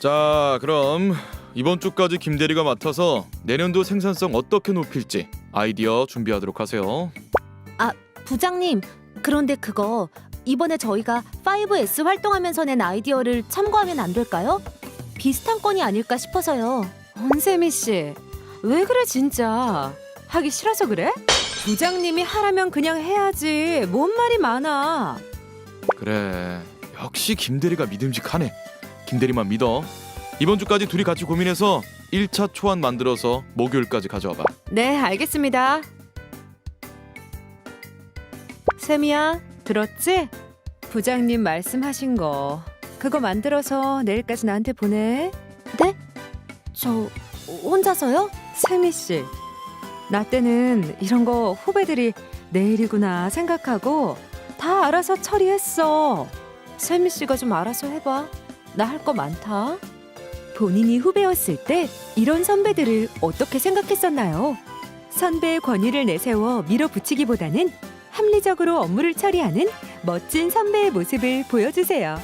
자, 그럼 이번 주까지 김 대리가 맡아서 내년도 생산성 어떻게 높일지 아이디어 준비하도록 하세요. 부장님, 그런데 그거 이번에 저희가 5S 활동하면서 낸 아이디어를 참고하면 안 될까요? 비슷한 건이 아닐까 싶어서요. 원세미 씨, 왜 그래 진짜? 하기 싫어서 그래? 부장님이 하라면 그냥 해야지. 뭔 말이 많아. 그래, 역시 김 대리가 믿음직하네. 김 대리만 믿어. 이번 주까지 둘이 같이 고민해서 1차 초안 만들어서 목요일까지 가져와 봐. 네, 알겠습니다. 세미야, 들었지? 부장님 말씀하신 거. 그거 만들어서 내일까지 나한테 보내. 저 혼자서요? 세미 씨, 나 때는 이런 거 후배들이 내일이구나 생각하고 다 알아서 처리했어. 세미 씨가 좀 알아서 해봐. 나 할 거 많다. 본인이 후배였을 때 이런 선배들을 어떻게 생각했었나요? 선배의 권위를 내세워 밀어붙이기보다는 합리적으로 업무를 처리하는 멋진 선배의 모습을 보여주세요.